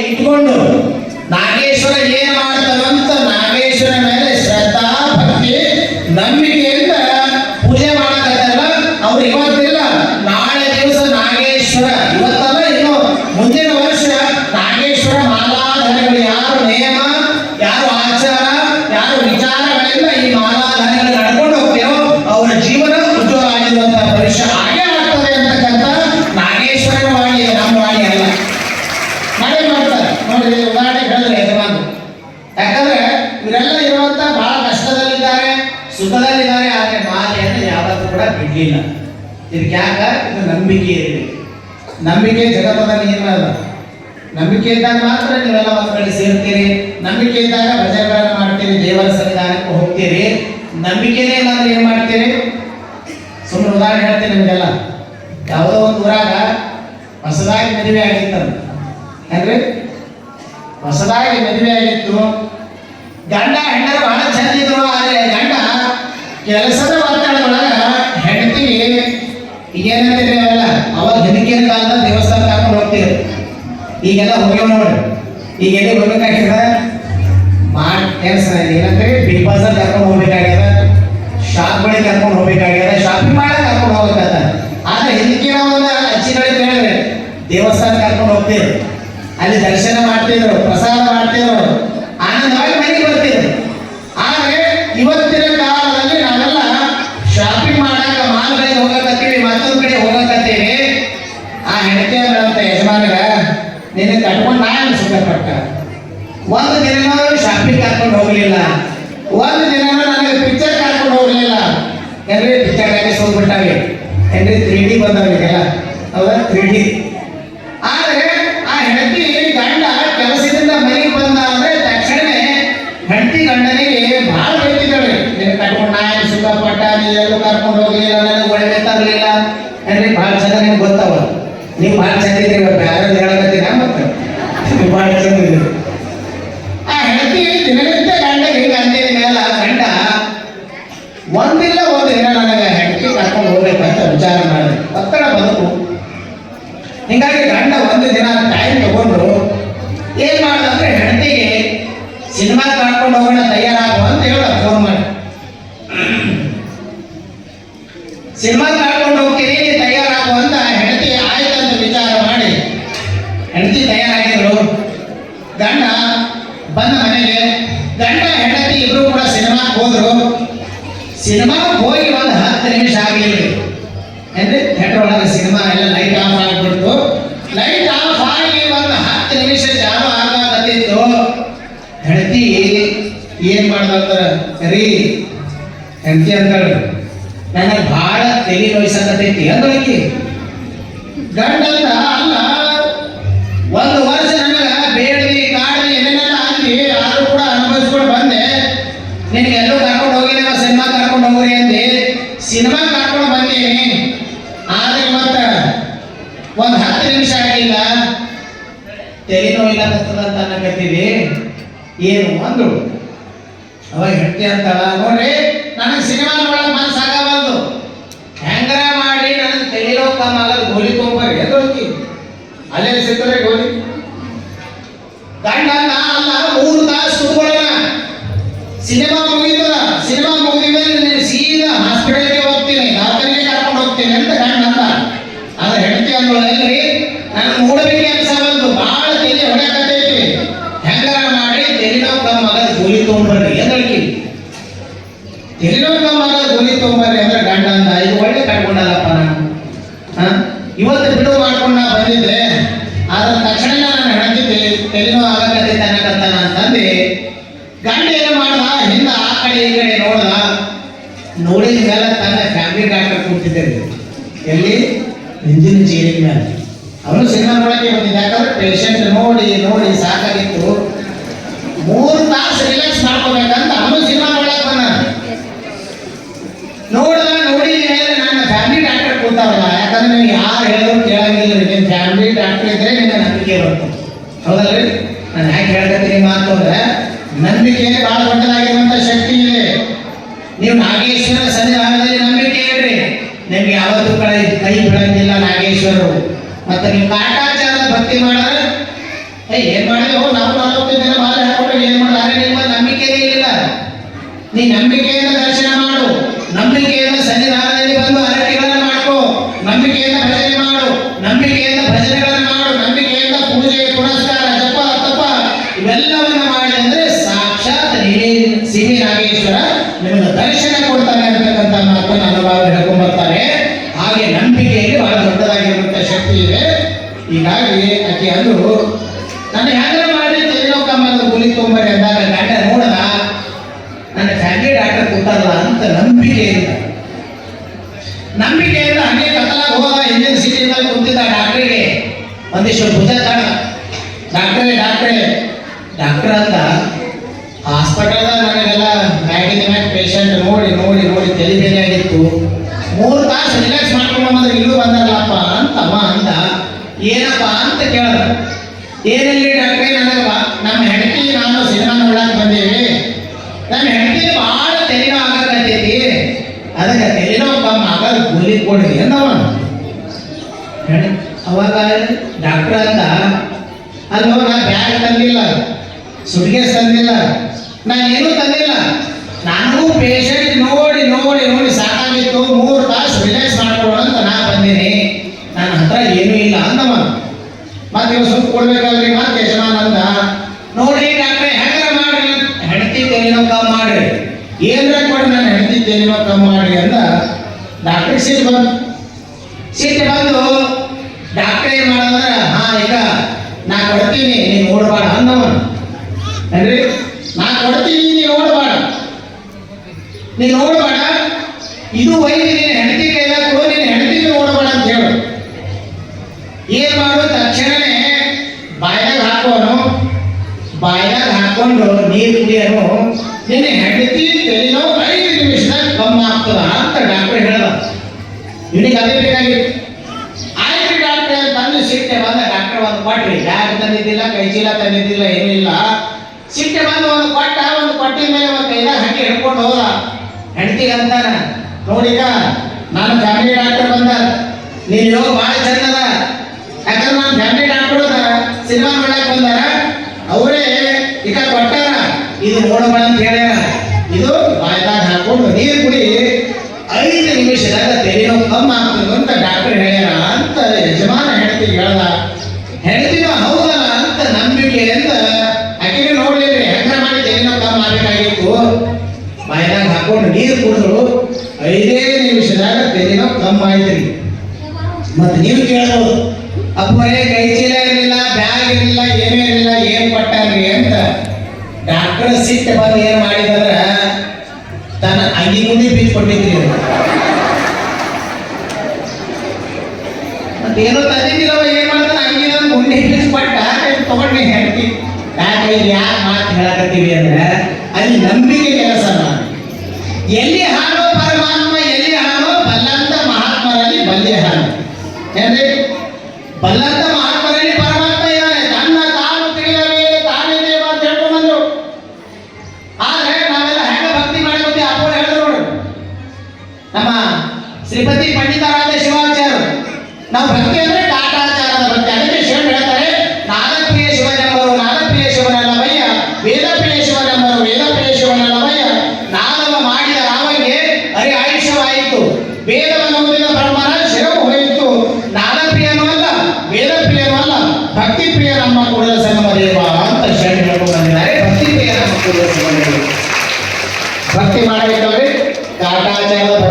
ಇಟ್ಕೊಂಡು ನಾಗೇಶ್ವರ ಏನ್ ಮಾಡ್ತಾನಂತ ನಾಗೇಶ್ವರ ಮೇಲೆ ಶ್ರದ್ಧಾ, ಭಕ್ತಿ, ನಂಬಿಕೆಯಿಂದ ಪೂಜೆ ಮಾಡಕತ್ತಲ್ಲ, ಅವ್ರು ಇವತ್ತಿಲ್ಲ. ನಾಳೆ ದಿವಸ ನಾಗೇಶ್ವರ. ಇವತ್ತಲ್ಲ ಇನ್ನು ಮುಂದಿನ ವರ್ಷ ನಾಗೇಶ್ವರ ಮಾಲಾಧಾರಿಗಳು ಯಾರು ನಿಯಮ ಯಾರು ಆಚಾರ, ಯಾರು ವಿಚಾರಗಳಿಂದ ಈ ಮಾಲಾಧಾರಿಗಳು ನಡ್ಕೊಂಡು ಹೋಗ್ತೇವೋ ಅವರ ಜೀವನ ಉಜ್ವಲ ಆಗಿರುವಂತಹ ಭವಿಷ್ಯ ಹಾಗೆ ಆಗ್ತದೆ ಅಂತಕ್ಕಂಥ ನಾಗೇಶ್ವರನ ವಾಣಿ ಇದೆ, ನಮ್ಮ ವಾಣಿ ಅಲ್ಲ ಮಳೆ ಮಾಡ್ತಾರೆ ನೋಡಿ ಉದಾಹರಣೆ ಹೇಳಿದ್ರೆ ಯಜಮಾನ ಯಾಕಂದ್ರೆ ಇವರೆಲ್ಲ ಇರುವಂತ ಬಹಳ ಕಷ್ಟದಲ್ಲಿದ್ದಾರೆ ಸುಖದಲ್ಲಿದ್ದಾರೆ ಆದರೆ ಮಾಲೆಯನ್ನು ಯಾವತ್ತೂ ಕೂಡ ಬಿಡಲಿಲ್ಲ. ಇದಕ್ಕೆ ಯಾಕ? ಇದು ನಂಬಿಕೆ ಇರಬೇಕು ನಂಬಿಕೆ ಜಗತ್ತದ ನಿಯಮ ಅಲ್ಲ. ನಂಬಿಕೆ ಇದ್ದಾಗ ಮಾತ್ರ ನೀವೆಲ್ಲ ಒಂದು ಕಡೆ ಸೇರ್ತೀರಿ. ನಂಬಿಕೆ ಇದ್ದಾಗ ಭಜನೆಗಳನ್ನು ಮಾಡ್ತೀರಿ, ದೇವರ ಸನ್ನಿಧಾನಕ್ಕೆ ಹೋಗ್ತೀರಿ. ನಂಬಿಕೆನೇ ಇಲ್ಲ ಅಂದ್ರೆ ಏನ್ ಮಾಡ್ತೀರಿ? ಸುಮ್ಮನೆ ಉದಾಹರಣೆ ಹೇಳ್ತೀನಿ ನಿಮಗೆಲ್ಲ. ಯಾವುದೋ ಒಂದು ಊರಾಗ ಹೊಸದಾಗಿ ಮದುವೆ ಆಗಿತ್ತಂತ ಅಂದ್ರೆ ಹೊಸದಾಗಿ ಮದುವೆ ಆಗಿತ್ತು. ಗಂಡ ಹೆಣ್ಣರು ಬಹಳ ಈಗೆಲ್ಲ ಹೋಗ್ಯಾವ ನೋಡಿ. ಈಗ ಎಲ್ಲಿ ಹೋಗ್ಬೇಕಾಗ್ತದ ಮಾಡಿ ಕೆಲಸ ಏನಂತೀರಿ ಬಿಗ್ ಬಾಸರ್ ಕರ್ಕೊಂಡು ಹೋಗ್ಬೇಕಾಗ್ಯದ? ಶಾಪ್ ಬಳಿ ಕರ್ಕೊಂಡು ಹೋಗ್ಬೇಕಾಗ್ಯದ? ಶಾಪಿಂಗ್ ಮಾಡ ಕರ್ಕೊಂಡು ಹೋಗ್ಬೇಕಾದ? ಆದ್ರೆ ಹಿಂದಕ್ಕೆ ಒಂದು ಅಜ್ಜಿಗಳಿಗೆ ಹೇಳಿದ್ರೆ ದೇವಸ್ಥಾನ ಕರ್ಕೊಂಡು ಹೋಗ್ತೀವಿ ಅಲ್ಲಿ ದರ್ಶನ ಮಾಡ್ತಿದ್ರು, ಪ್ರಸಾದ ಮಾಡ್ತಿದ್ರು. ಆನಂದವಾಗಿ ಮನೆಗೆ ಬರ್ತಿದ್ರು ಆದ್ರೆ ಇವತ್ತಿನ ಕಾಲದಲ್ಲಿ ನಾವೆಲ್ಲ ಶಾಪಿಂಗ್ ಮಾಡಾಕ ಮಾಲ್ಗಳಿಗೆ ಹೋಗಕತ್ತೀವಿ, ಮತ್ತೊಂದು ಕಡೆ ಹೋಗಕತ್ತೀವಿ. ಆ ಹೆಂಡತಿ ಅಂತ ಯಜಮಾನಗ ನಿನ್ನ ಕಟ್ಕೊಂಡು ನಾನು ಸುಖಪಟ್ಟ ಒಂದು ದಿನ ಶಾಪಿಂಗ್ ಕರ್ಕೊಂಡು ಹೋಗಲಿಲ್ಲ. ಒಂದು ದಿನ ನನಗೆ ಪಿಕ್ಚರ್ ಕರ್ಕೊಂಡು ಹೋಗಲಿಲ್ಲ. ಏನ್ರಿ ಪಿಕ್ಚರ್ ಟಾಕೀಸ್ ಹೋಗ್ಬಿಟ್ಟಾವೆ ಏನ್ರಿ ತ್ರೀ ಡಿ ಬಂದವರಿಗೆಲ್ಲ ಹೌದಾ? ತ್ರೀ ಡಿ ಆದರೆ ಆ ಹೆಂಡತಿ ಗಂಡ ಕೆಲಸದಿಂದ ಮನೆಗೆ ಬಂದ ಅಂದ್ರೆ ತಕ್ಷಣವೇ ಹೆಂಡತಿ ಗಂಡನಿಗೆ ಭಾಳ ಬೈತಿದ್ದಾಳೆ ನಿನ್ನ ಕಟ್ಕೊಂಡು ನಾನು ಸುಖಪಟ್ಟ ನೀ ಎಲ್ಲೂ ಕರ್ಕೊಂಡು ಹೋಗಲಿಲ್ಲ, ನನಗೆ ಒಳ್ಳೆ ತರಲಿಲ್ಲ. ಏನ್ರಿ ಭಾಳ ಚಂದ ನಿಮ್ಗೆ ಗೊತ್ತವ. ನೀವು ಭಾಳ ಚಂದ ಇವತ್ತು ಯಾರು ಹೇಳಕತ್ತೀರ ಮತ್ತೆ ನೀವು ಬಹಳ ಚಂದ ಇದ್ರಿ ಆ ಹೆಂಡತಿ ದಿನನಿತ್ಯ ಗಂಡಗೆ ಹಿಂಗ ಅಂದಿದ ಮೇಲೆ ಗಂಡ ಒಂದಿಲ್ಲ ಒಂದು ದಿನ ನನಗೆ ಹೆಂಡತಿ ಕರ್ಕೊಂಡು ಹೋಗ್ಬೇಕಂತ ವಿಚಾರ ಮಾಡಿದೆ. ಒತ್ತಡ ಬದುಕು ಹಿಂಗಾಗಿ ಗಂಡ ಒಂದು ದಿನ ಟೈಮ್ ತಗೊಂಡು, ಏನ್ ಮಾಡ್ದ ಅಂದ್ರೆ ಹೆಂಡತಿಗೆ ಸಿನಿಮಾ ಕರ್ಕೊಂಡು ಹೋಗೋಣ ತಯಾರಾಗು ಅಂತ ಹೇಳ ಫೋನ್ ಮಾಡಿ ಸಿನಿಮಾ ಸಿನಿಮಾ ಹೋಗಿ ಒಂದು ಹತ್ತು ನಿಮಿಷ ಆಗಲಿಲ್ಲ ಅಂದ್ರೆ ಥಿಯೇಟರ್ ಒಳಗೆ ಸಿನಿಮಾ ಎಲ್ಲ ಲೈಟ್ ಆಫ್ ಆಗಿಬಿಡ್ತು. ಲೈಟ್ ಆಫ್ ಆಗಿ ಒಂದು ಹತ್ತು ನಿಮಿಷ ಚಾಲು ಆಗಿತ್ತು ಹೆಂಡತಿ ಏನ್ ಮಾಡ್ದಂತ ರೀ, ಹೆಂಡತಿ ಅಂತಾಳ ನನಗೆ ಬಹಳ ತೆಗಿ ನೋಯ್ಸಕತ್ತೈತಿ ಅಂದ್ರೆ ಗಂಡ ಅಲ್ಲ, ಒಂದು ವರ್ಷ ನನಗ ಬೇಡಲಿ ಕಾಡಲಿ ಏನೇನೆಲ್ಲ ಅಂದಿ ಆದ್ರೂ ಕೂಡ ಅನುಭವಿಸ್ಕೊಂಡು ಬಂದೆ ನಿನಗೆ ಎಲ್ಲೂ ಕರ್ಕೊಂಡು ಹೋಗಿ ನಾವು ಸಿನಿಮಾ ಕರ್ಕೊಂಡು ಹೋಗ್ರಿ ಅಂದಿ ಸಿನಿಮಾ ಕರ್ಕೊಂಡು ಬಂದೀನಿ ಆದ್ರೆ ಇವತ್ತ ಒಂದ್ ಹತ್ತು ನಿಮಿಷ ಆಗಿಲ್ಲ ತಲೆ ಕಸ್ತದ ಅಂತ ಅನ್ನಕತ್ತೀವಿ ಏನು ಅಂದ್ರು. ಅವಾಗ ಹೆಂಡತಿ ಅಂತಾಳ, ನೋಡ್ರಿ, ನನಗೆ ಸಿನಿಮಾ ನೋಡಕ್ ಮನ್ಸಾಗವಲ್ದು ಹೆಂಗ ಮಾಡಿ ನನಗೆ ತಲೆನೋ ಕಮ್ಮ ಆಗಲ್ಲ ಗೋಲಿ ತೊಗೊಂಬರ್ರಿ ಎದೊಳಗಿ ಅಲ್ಲೇ ಸಿಗ್ತದೆ ಗೋಲಿ? ಗಂಡ ಅಲ್ಲ, ಮೂರು ತಾಸು ಕುತ್ಕೊಳ್ಳೋಣ. ಸಿನಿಮಾ ಮುಗಿತದ ಸಿನಿಮಾ ಮುಗಿದ ಮೇಲೆ ನೀನು ಸೀದಾ ಹಾಸ್ಪಿಟಲ್ಗೆ ಹೋಗ್ತೀನಿ ಡಾಕ್ಟರ್ಗೆ ಕರ್ಕೊಂಡು ಹೋಗ್ತೀನಿ ಅಂತ ಗಂಡ ಅಂದ ಆದ್ರೆ ಹೆಂಡತಿ ಅಂದಳು ಅಲ್ರಿ ನಾನು ಮೂಡಬೇಕು ಅನ್ಸಬಲ್ದು ಭಾಳ ತಲೆ ಹೊಡಕತ್ತೈತಿ ಹೆಂಗಾರ ಮಾಡಿ ತೆಲಿನೋವು ಕಮ್ಮ ಆಗದ ಗೋಲಿ ತೊಗೊಂಬರ್ರಿ ಎದಳ್ಕಿ ತೆಲಿನೋವು ಮಗ ಗೋಲಿ ತೊಗೊಂಬರ್ರಿ ಅಂದ್ರೆ ಗಂಡ ಅಂದ ಇದು ಒಳ್ಳೆ ಕಟ್ಕೊಂಡಲ್ಲಪ್ಪ ನಾನು. ಹಾ? ಇವತ್ತು ಬಿಡುವು ಮಾಡ್ಕೊಂಡು ನಾ ಬಂದಿದ್ದೆ ಆದ ತಕ್ಷಣ ನಾನು ಹೆಣತಿದ್ದೆ ತೆಲಿನೋ ಆಗಕತ್ತೈತೆ ತನಕತ್ತಾನ ಅಂತಂದು ಗಂಡ ಏನು ಮಾಡ್ದ? ಹಿಂದ ಆ ಕಡೆ ಈ ಕಡೆ ನೋಡ್ದ. ನೋಡಿದ ಮೇಲೆ ತನ್ನ ಫ್ಯಾಮಿಲಿ ಡಾಕ್ಟರ್ ಕೂತಿದ್ದೆ. ಎಲ್ಲಿ? ಹಿಂದಿನ ಜೀರಿಗೆ ಮೇಲೆ ಅವನು ಸಿನಿಮಾ ನೋಡಕ್ಕೆ ಬಂದಿದ್ದ. ಯಾಕಂದ್ರೆ ಪೇಷಂಟ್ ನೋಡಿ ನೋಡಿ ಸಾಕಾಗಿತ್ತು. ಮೂರು ತಾಸು ರಿಲ್ಯಾಕ್ಸ್ ಮಾಡ್ಕೋಬೇಕಂತ ಅವನು ಸಿನಿಮಾ ಮಾಡಕ್ ಬಂದ ನೋಡ್ದ ನೋಡಿ ಹೇಳಿದ್ರೆ ನನ್ನ ಫ್ಯಾಮಿಲಿ ಡಾಕ್ಟರ್ ಕೂತಾರಲ್ಲ, ಯಾಕಂದ್ರೆ ನೀವು ಯಾರು ಹೇಳೋರು ಕೇಳಂಗಿಲ್ಲ. ನಿಮ್ಮ ಫ್ಯಾಮಿಲಿ ಡಾಕ್ಟರ್ ಇದ್ರೆ ನಿನ್ನ ನಂಬಿಕೆ ಬರುತ್ತೆ ಹೌದಲ್ರಿ? ನಾನು ಯಾಕೆ ಹೇಳ್ತೀನಿ ಮಾತು ಅಂದ್ರೆ, ನಂಬಿಕೆ ಬಹಳ ದೊಡ್ಡದಾಗಿರುವಂತ ಶಕ್ತಿ ಇದೆ. ನೀವು ನಾಗೇಶ್ವರ ಸನ್ನಿಧಾನದಲ್ಲಿ ನಂಬಿಕೆ ಇಡ್ರಿ. ನಿಮ್ಗೆ ಯಾವತ್ತೂ ಕೈ ಕೈ ಬಿಡಂಗಿಲ್ಲ ನಾಗೇಶ್ವರರು. ಮತ್ತೆ ನೀವು ಕಾಟಾಚಾರದ ಭಕ್ತಿ ಮಾಡಿದ್ರೆ ಏನ್ ಮಾಡಿದ್ರು ನಾವು ನಲವತ್ತು ದಿನ ಬಾಲ ಹಾಕೊಂಡ್ರೆ ಏನ್ ಮಾಡಿ ನಿಮ್ಮ ನಂಬಿಕೆನೇ ಇಲ್ಲ ನೀ ನಂಬಿಕೆಯನ್ನ ದರ್ಶನ ಮಾಡು. ನಂಬಿಕೆಯನ್ನ ಸನ್ನಿಧಾನದಲ್ಲಿ ಬಂದು ಹರಕೆಗಳನ್ನ ಮಾಡ್ಕೋ. ನಂಬಿಕೆಯನ್ನ ಭಜನೆ ಮಾಡು. ನಂಬಿಕೆಯನ್ನ ಭಜನೆಗಳನ್ನ ಮಾಡು. ನಂಬಿಕೆಯಿಂದ ಪೂಜೆ ಪುರಸ್ಕಾರ ಜಪ, ತಪ, ಇವೆಲ್ಲವನ್ನ ಮಾಡಿ ಅಂದ್ರೆ ಸಾಕ್ಷಾತ್ ಸಿಹಿ ನಾಗೇಶ್ವರ ನಿಮಗೆ ದರ್ಶನ ಕೊಡ್ತಾನೆ ಅಂತಕ್ಕಂಥ ಮಾತನ್ನು ಹಲವಾರು ಹೇಳ್ಕೊಂಡ್ಬರ್ತಾರೆ ಹಾಗೆ ನಂಬಿಕೆಯಲ್ಲಿ ಬಹಳ ದೊಡ್ಡದಾಗಿರುವಂತಹ ಶಕ್ತಿ ಇದೆ. ಹೀಗಾಗಿ ಆಕೆ ಅದು ನಾನು ಹ್ಯಾಂಗ ಮಾಡಿ ತೆಲಿನೋಕಮ್ಮ ಗುಲಿ ತೊಂಬರಿ ಅಂದಾಗ, ಡಾಕ್ಟರ್ ನೋಡದ ನನ್ನ ಫ್ಯಾಮಿಲಿ ಡಾಕ್ಟರ್ ಕೂತಾರಲ್ಲ ಅಂತ ನಂಬಿಕೆ ನಂಬಿಕೆಯಿಂದ ನಂಬಿಕೆಯಿಂದ ಹಂಗೆ ಕತ್ತಲಾಗ ಹೋದ ಇಂಜಿನ್ ಸೀಟಿಂದ ಕುಂತಿದ್ದ ಡಾಕ್ಟ್ರಿಗೆ. ಒಂದಿಷ್ಟು ಭುಜ ತಾಣ ಡಾಕ್ಟ್ರೇ ಡಾಕ್ಟ್ರೇ, ಡಾಕ್ಟರ್ ಅಂತ ಹಾಸ್ಪಿಟಲ್ದಾಗ ನನಗೆಲ್ಲ ಮ್ಯಾಗಿನ ಮ್ಯಾಗ ಪೇಷಂಟ್ ನೋಡಿ ನೋಡಿ ನೋಡಿ ತಲೆ ಬೇರೆ ಆಗಿತ್ತು. ಮೂರು ತಾಸು ರಿಲ್ಯಾಕ್ಸ್ ಮಾಡ್ಕೊಂಡು ಬಂದ್ರೆ, ಇಲ್ಲೂ ಬಂದಲ್ಲಪ್ಪ ಅಂತ ಅವ ಅಂದ. ಏನಪ್ಪ ಅಂತ ಕೇಳ್ದ. ಏನಲ್ಲಿ ಡಾಕ್ಟ್ರೇ ನನಗೆ ನಮ್ಮ ಹೆಂಡತಿ, ನಾನು ಸಿನಿಮಾ ನೋಡಕ್ ಬಂದೇವಿ. ನನ್ನ ಹೆಂಡತಿ ಭಾಳ ತೆಲಿನೋ ಆಗಕತ್ತೈತಿ ಅದಕ್ಕೆ ತೆಲಿನೋ ಕಮ್ಮ ಆಗಲ್ ಗೋಲಿ ಕೊಡ್ರಿ ಅಂದವ ಅವಾಗ ಡಾಕ್ಟ್ರ್ ಅಂದ, ಅಲ್ಲೋ ನಾ ಬ್ಯಾಗ್ ತಂದಿಲ್ಲ ಸುಡಿಗೆ ತಂದಿಲ್ಲ. ನಾನು ಏನೂ ತಂದಿಲ್ಲ. ನನಗೂ ಪೇಷಂಟ್ ನೋಡಿ ನೋಡಿ ನೋಡಿ ಸಾಕಾಗಿತ್ತು. ಮೂರು ತಾಸು ರಿಲ್ಯಾಕ್ಸ್ ಮಾಡ್ಕೊಳ್ಳೋಣ ಅಂತ ನಾ ಬಂದೀನಿ. ನನ್ನ ಹತ್ರ ಏನೂ ಇಲ್ಲ ಅಂದವ ಮತ್ತೆ ನೀವು ಸುತ್ತ ಕೊಡ್ಬೇಕಾದ್ರೆ ಮತ್ತೆ ಯಜಮಾನ್ ಅಂದ ನೋಡ್ರಿ ಡಾಕ್ಟ್ರೆ, ಹೆಂಗ್ರ ಮಾಡ್ರಿ? ಹೆಂಡತಿ ತೆಲಿನೋ ಕಮ್ಮಿ ಮಾಡ್ರಿ. ಏನ್ರ ಕೊಡ್ರಿ ನಾನು ಹೆಂಡತಿ ತೆಲಿನೋ ಮಾಡಿ ಮಾಡ್ರಿ ಅಂದ ಡಾಕ್ಟ್ರಿಗೆ ಸಿಟ್ಟು ಬಂತು. ಸಿಟ್ಟು ಬಂದು ಡಾಕ್ಟರ್ ಏನ್ ಮಾಡಂದ್ರ, ಹಾ, ಈಗ ನಾ ಕೊಡ್ತೀನಿ, ನೀನು ನೋಡ್ಬೇಡ ಅಂದವ ಏನ್ರಿ? ನಾ ಕೊಡ್ತೀನಿ ನೀ ನೋಡ್ಬೇಡ ನೀ ನೋಡ್ಬೇಡ ಇದು ವೈದ್ಯ, ನೀನು ಹೆಂಡತಿ ಏನ್ ಮಾಡು ತಕ್ಷಣನೇ ಬಾಯಾಗ ಹಾಕೋನು ಬಾಯಾಗ ಹಾಕೊಂಡು ನೀರು ಕುಡಿಯೋನು. ನಿನ್ನ ಹೆಂಡತಿ ತೆಲಿನೋ ಐದು ನಿಮಿಷದಾಗ ಕಮ್ಮಿ ಆಗ್ತದ ಅಂತ ಡಾಕ್ಟರ್ ಹೇಳ್ದ. ಇವನಿಗೆ ಅದೇ ಬೇಕಾಗಿತ್ತು. ಆಯ್ತು ಡಾಕ್ಟರ್ ತಂದು ಸಿಟ್ಟೆ ಬಂದ ಡಾಕ್ಟರ್ ಒಂದು ಕೊಟ್ರಿ. ಯಾರು ತಂದಿದ್ದಿಲ್ಲ, ಕೈ ಚೀಲ ತಂದಿದ್ದಿಲ್ಲ ಏನಿಲ್ಲ ಸಿಟ್ಟೆ ಬಂದು ಒಂದು ಕೊಟ್ಟ, ಒಂದು ಕೊಟ್ಟಿದ ಮೇಲೆ ಒಂದು ಕೈದಾಗ ಹಾಕಿ ಹಿಡ್ಕೊಂಡು ಹೋದ. ಹೆಂಡತಿಗೆ ಅಂತಾನ ನೋಡಿಕ ನಾನು ಫ್ಯಾಮಿಲಿ ಡಾಕ್ಟರ್ ಬಂದ. ನೀನು ಯೋಗ ಭಾಳ ಚಂದದ ಯಾಕಂದ್ರೆ ನಾನು ಫ್ಯಾಮಿಲಿ ಡಾಕ್ಟರ್ ಸಿನಿಮಾ ಮಾಡಕ್ ಬಂದಾರ, ಅವರೇ ಈಗ ಕೊಟ್ಟಾರ. ಇದು ನೋಡಬೇಡ ಅಂತ ಹೇಳ್ಯಾರ. ಇದು ಬಾಯ್ದಾಗ ಹಾಕೊಂಡು ನೀರು ಕುಡಿ ಐದು ನಿಮಿಷದಾಗ ತೆಲಿನೋ ಕಮ್ಮ ಅಂತ ಡಾಕ್ಟರ್ ಹೇಳ್ಯಾರ ಅಂತ ಯಜಮಾನ ಹೆಂಡತಿ ಹೇಳ್ದ. ಹೆಂಡತಿನ ಹೌದಲ್ಲ ಅಂತ ನಂಬಿಕೆಯಿಂದ ಆಕೆಗೆ ನೋಡ್ಲಿಲ್ಲ ಹೆಂಗ ಮಾಡಿ ತೆಲಿನೋ ಕಮ್ಮ ಆಗ್ಬೇಕಾಗಿತ್ತು. ಬಾಯ್ದಾಗ ಹಾಕೊಂಡು ನೀರು ಕುಡಿದ್ರು, ಐದೇ ನಿಮಿಷದಾಗ ತೆಲಿನೋ ಕಮ್ಮಿ ಆಯ್ತು ಮತ್ತೆ ನೀವು ಕೇಳ್ಬೋದು. ಅಪ್ಪರೇ ಕೈ ಚೀಲ ಇರಲಿಲ್ಲ ಬ್ಯಾಗ್ ಇರಲಿಲ್ಲ ಏನೇ ಇರಲಿಲ್ಲ ಏನ್ ಕೊಟ್ಟಾರ್ರಿ ಅಂತ ಡಾಕ್ಟರ್ ಸಿಟ್ಟು ಬಂದು ಏನ್ ಮಾಡಿದ್ರ ತನ್ನ ಅಂಗಿ ಮುಂದೆ ಬಿದ್ದು ಕೊಟ್ಟಿದ್ರಿ ಅವ್ರು. ಮತ್ತೆ ಏನೋ ಮಾಡ್ತಾನ? ಅಂಗಿ ನನ್ನ ಗುಂಡಿ ಬಿದ್ದು ಕೊಟ್ಟ ತಗೊಂಡು ಹೇಳ್ತಿ. ಯಾಕೆ ಯಾಕೆ ಮಾತು ಹೇಳಕತ್ತೀವಿ ಅಂದ್ರೆ ಅಲ್ಲಿ ನಂಬಿಕೆ ಕೆಲಸ ನಾನು ಎಲ್ಲಿ ಹಾಡೋ ಪರಮಾತ್ಮ, ಎಲ್ಲಿ ಹಾಡೋ ಬಲ್ಲಂತ ಮಹಾತ್ಮರಲ್ಲಿ ಬಲ್ಲೆ ಹಾಡು. ಏನ್ರಿ? ಬಲ್ಲಂತ ನಮ್ಮ ಶ್ರೀಪತಿ ಪಂಡಿತಾರಾಧ ಶಿವಾಚಾರ್ಯ. ನಾವು ಭಕ್ತಿ ಅಂದ್ರೆ ಕಾಟಾಚಾರದ ಭಕ್ತಿ. ಅದಕ್ಕೆ ಶಿವನ್ ಹೇಳ್ತಾರೆ, ನಾಗಪ್ರಿಯ ಶಿವನೆಂಬರು ನಾಗಪ್ರಿಯ ಶಿವನಲ್ಲವಯ್ಯ, ವೇದಪ್ರಿಯ ಶಿವನೆಂಬರು ವೇದಪ್ರಿಯ ಶಿವನಲ್ಲವಯ್ಯ. ನಾದವ ಮಾಡಿದ ರಾಮನಿಗೆ ಅರಿ ಆಯುಷ್ಯವಾಯಿತು. ವೇದವನ್ನು ಓದಿದ ಬ್ರಹ್ಮನ ಶಿರವು ಹೋಯಿತು. ನಾಗಪ್ರಿಯನೂ ಅಲ್ಲ, ವೇದಪ್ರಿಯನೂ ಅಲ್ಲ ಭಕ್ತಿ ಪ್ರಿಯ ನಮ್ಮ ಕೂಡಲ ಸಂಗಮ ದೇವ ಅಂತ ಶರಣ ಹೇಳ್ಕೊಂಡು ಬಂದಿದ್ದಾರೆ. ಭಕ್ತಿ ಪ್ರಿಯ ನಮ್ಮ ದೇವ. ಭಕ್ತಿ ಮಾಡಬೇಕಾದ್ರೆ ಕಾಟಾಚಾರದ